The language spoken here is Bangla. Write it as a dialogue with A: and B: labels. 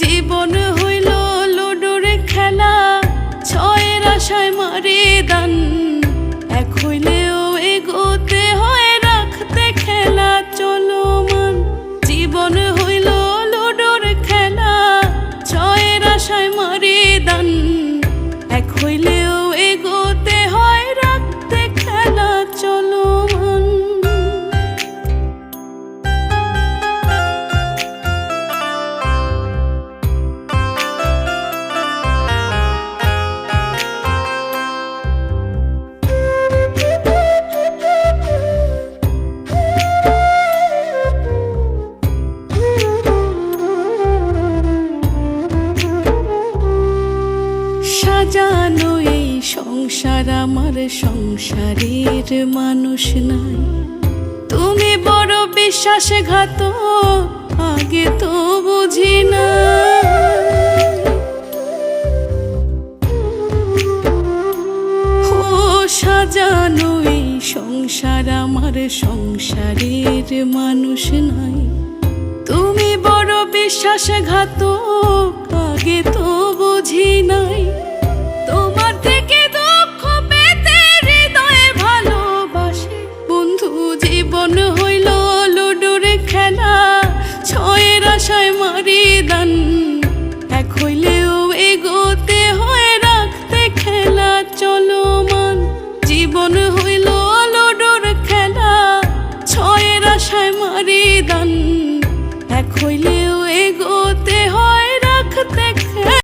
A: জীবন হইল লুডুরে খেলা, ছয়ের আশায় মারি দান। এক হইলেও এগোতে হয় রাখতে খেলা, চলমান জীবন হইল লুডুর খেলা, ছয়ের আশায় মারি দান। এক হইলেও সাজানো এই সংসার আমার সংসারের মানুষ নাই। তুমি বড় বিশ্বাসঘাত আগে তো বুঝি না। সাজানো এই সংসার আমার সংসারের মানুষ নাই। তুমি বড় বিশ্বাসঘাত আগে তো বুঝি নাই চলমান। জীবন হইল লডোর খেলা। ছয়ের আশায় মারি দান। এক হইলেও এগোতে হয়